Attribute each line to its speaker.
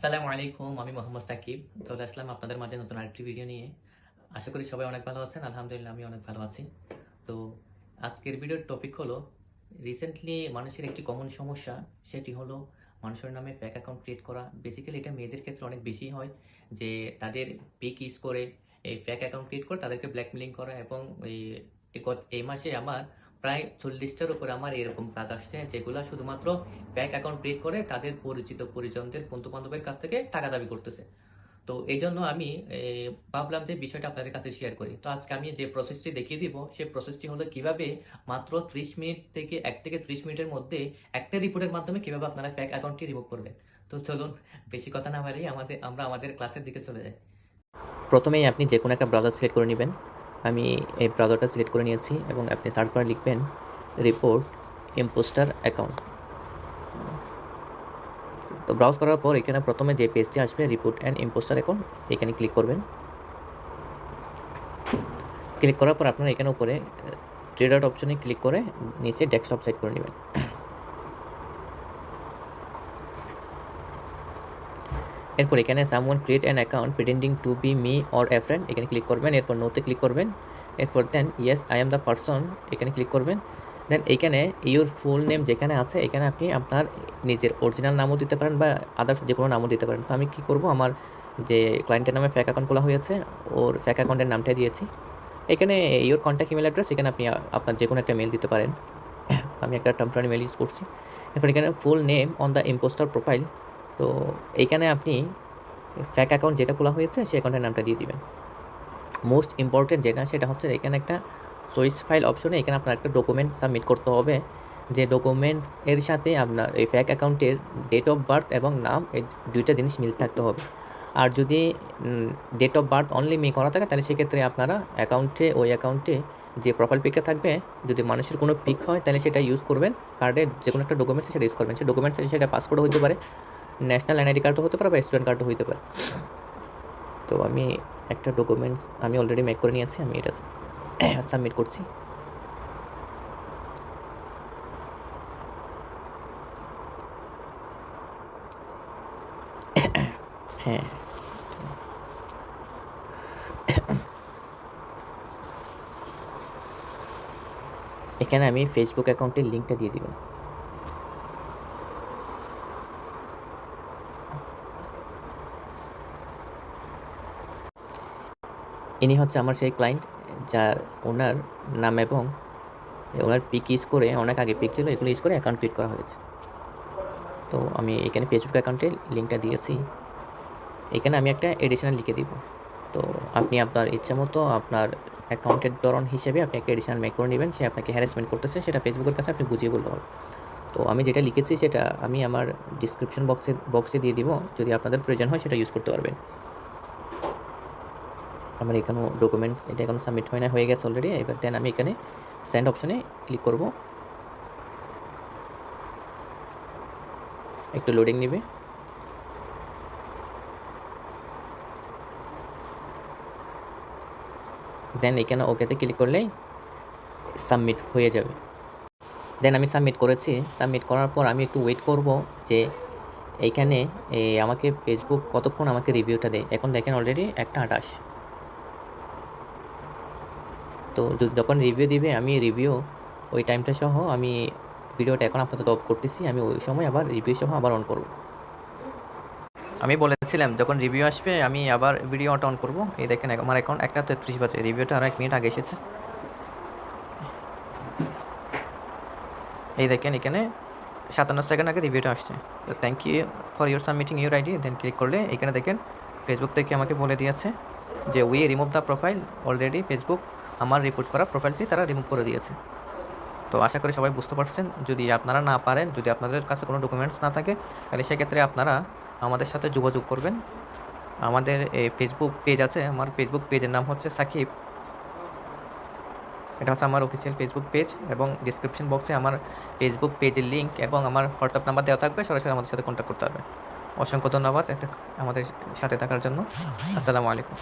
Speaker 1: আসসালামু আলাইকুম, আমি মোহাম্মদ সাকিব। চলে আসলাম আপনাদের মাঝে নতুন আরেকটি ভিডিও নিয়ে। আশা করি সবাই অনেক ভালো আছেন, আলহামদুলিল্লাহ আমি অনেক ভালো আছি। তো আজকের ভিডিওর টপিক হলো রিসেন্টলি মানুষের একটি কমন সমস্যা, সেটি হলো মানুষের নামে ফ্যাক অ্যাকাউন্ট ক্রিয়েট করা। বেসিক্যালি এটা মেয়েদের ক্ষেত্রে অনেক বেশি হয় যে তাদের পিক ইউজ করে, এই ফ্যাক অ্যাকাউন্ট ক্রিয়েট করে তাদেরকে ব্ল্যাকমেলিং করা এবং এই এই মাসে আমার প্রায় চল্লিশটার উপরে আমার এরকম কাজ আসছে, যেগুলো শুধুমাত্র ব্যাংক অ্যাকাউন্ট ক্রিয়েট করে তাদের পরিচিত পরিজনদের বন্ধু বান্ধবের কাছ থেকে টাকা দাবি করতেছে। তো এই জন্য আমি ভাবলাম যে বিষয়টা আপনাদের কাছে শেয়ার করি। তো আজকে আমি যে প্রসেসটি দেখিয়ে দিব সেই প্রসেসটি হলো কীভাবে মাত্র ত্রিশ মিনিট থেকে এক থেকে ত্রিশ মিনিটের মধ্যে একটা রিপোর্টের মাধ্যমে কীভাবে আপনারা ফ্যাক অ্যাকাউন্টটি রিমুভ করবেন। তো চলুন, বেশি কথা না বাড়িয়ে আমাদের, আমরা আমাদের ক্লাসের দিকে চলে যাই। প্রথমেই আপনি যে কোনো একটা ব্রাউজার সিলেক্ট করে নেবেন। আমি এই ব্রাউজারটা সিলেক্ট করে নিয়েছি এবং আপনি সার্চ বারে লিখবেন রিপোর্ট ইম্পোস্টার অ্যাকাউন্ট তো ব্রাউজ করার পর এখানে প্রথমে যে পেজটি আসবে রিপোর্ট অ্যান্ড ইম্পোস্টার অ্যাকাউন্ট এখানে ক্লিক করবেন। ক্লিক করার পর আপনারা এখানে উপরে থ্রি ডট অপশনে ক্লিক করে নিচে ডেস্কটপ সেট করে নেবেন। এরপর এখানে someone create an account pretending to be me or a friend এখানে ক্লিক করবেন, এরপর নোতে ক্লিক করবেন, এরপর then yes I am the person এখানে ক্লিক করবেন দেন এখানে ইউর ফুল নেম যেখানে আছে, এখানে আপনি আপনার নিজের অরিজিনাল নামও দিতে পারেন বা আদার্স যে কোনো নামও দিতে পারেন। তো আমি কী করব? আমার যে ক্লায়েন্টের নামে ফ্যাক অ্যাকাউন্ট খোলা হয়েছে, ওর ফ্যাক অ্যাকাউন্টের নামটা দিয়েছি। এখানে ইউর কন্ট্যাক্ট ইমেল অ্যাড্রেস এখানে আপনি আপনার যে কোনো একটা মেল দিতে পারেন। আমি একটা টেম্পোরারি মেল ইউজ করছি। এরপর এখানে full name on the impostor profile তো এইখানে আপনি ফ্যাক অ্যাকাউন্ট যেটা খোলা হয়েছে, সেই অ্যাকাউন্টের নামটা দিয়ে দিবেন। মোস্ট ইম্পর্টেন্ট যেটা, সেটা হচ্ছে এখানে একটা চয়েস ফাইল অপশনে এখানে আপনার একটা ডকুমেন্ট সাবমিট করতে হবে। যে ডকুমেন্টস এর সাথে আপনার এই ফ্যাক অ্যাকাউন্টের ডেট অফ বার্থ এবং নাম, এই দুইটা জিনিস মিল থাকতে হবে। আর যদি date of birth only me করা থাকে, তাহলে সেক্ষেত্রে আপনারা অ্যাকাউন্টে ওই অ্যাকাউন্টে যে প্রোফাইল পিকটা থাকবে, যদি মানুষের কোনো পিক হয়, তাহলে সেটা ইউজ করবেন। কার্ডের যে কোনো একটা ডকুমেন্টস সেটা ইউজ করবেন। সেই ডকুমেন্টস সেটা পাসপোর্ট হতে পারে। ন্যাশনাল এনআইডি কার্ডও হতে পারে বা স্টুডেন্ট কার্ডও হতে পারে। তো আমি একটা ডকুমেন্টস আমি অলরেডি মেক করে নিয়েছি, আমি এটা সাবমিট করছি। হ্যাঁ। এখানে আমি ফেসবুক অ্যাকাউন্টের লিঙ্কটা দিয়ে দিব ইনি হচ্ছে আমার সেই ক্লায়েন্ট যার ওনার নাম এবং ওনার পিক ইউজ করে অনেক আগে পিক ছিল, এগুলো ইউজ করে অ্যাকাউন্ট ক্রিয়েট করা হয়েছে। তো আমি এখানে ফেসবুক অ্যাকাউন্টে লিঙ্কটা দিয়েছি। এখানে আমি একটা এডিশনাল লিখে দিব। তো আপনি আপনার ইচ্ছা মতো আপনার অ্যাকাউন্টের ধরন হিসেবে আপনি একটা এডিশনাল মেক করে নেবেন, সে আপনাকে হ্যারাসমেন্ট করতেছে, সেটা ফেসবুকের কাছে আপনি বুঝিয়ে বলতে হবে তো আমি যেটা লিখেছি সেটা আমি আমার ডিসক্রিপশন বক্সে বক্সে দিয়ে দিব। যদি আপনাদের প্রয়োজন হয় সেটা ইউজ করতে পারবেন। আমার এখানেও ডকুমেন্টস এটা এখনও সাবমিট হয় না, হয়ে গেছে অলরেডি এবার দেন আমি এখানে সেন্ড অপশানে ক্লিক করব। একটু লোডিং নেবে। দেন এখানে ওকেতে ক্লিক করলেই সাবমিট হয়ে যাবে। দেন আমি সাবমিট করেছি সাবমিট করার পর আমি একটু ওয়েট করব যে এইখানে আমাকে ফেসবুক কতক্ষণ আমাকে রিভিউটা দেয়। এখন দেখেন অলরেডি একটা আঠাশ। তো যখন রিভিউ দিবে, আমি রিভিউ ওই টাইমটা সহ আমি ভিডিওটা এখন আপাতত অফ করতেছি, আমি ওই সময় আবার রিভিউ সহ আবার অন করব। আমি বলেছিলাম, যখন রিভিউ আসবে, আমি আবার ভিডিওটা অন করব। এই দেখেন আমার অ্যাকাউন্ট একটা তেত্রিশ বাজে রিভিউটা আর এক মিনিট আগে এসেছে। এই দেখেন, এখানে সাতান্ন সেকেন্ড আগে রিভিউটা আসছে। তো thank you for your submitting your ID then click করলে, এখানে দেখেন ফেসবুক থেকে আমাকে বলে দিয়েছে। যে we remove the profile already Facebook আমার রিপোর্ট করা প্রোফাইলটি তারা রিমুভ করে দিয়েছে। তো আশা করি সবাই বুঝতে পারছেন, যদি আপনারা না পারেন, যদি আপনাদের কাছে কোনো ডকুমেন্টস না থাকে, তাহলে সেক্ষেত্রে আপনারা আমাদের সাথে যোগাযোগ করবেন। আমাদের এই ফেসবুক পেজ আছে, আমার ফেসবুক পেজের নাম হচ্ছে সাকিব। এটা হচ্ছে আমার অফিসিয়াল ফেসবুক পেজ এবং ডিসক্রিপশন বক্সে আমার ফেসবুক পেজের লিঙ্ক এবং আমার হোয়াটসঅ্যাপ নাম্বার দেওয়া থাকবে, সরাসরি আমাদের সাথে কন্ট্যাক্ট করতে হবে অসংখ্য ধন্যবাদ আমাদের সাথে থাকার জন্য। আসসালামু আলাইকুম।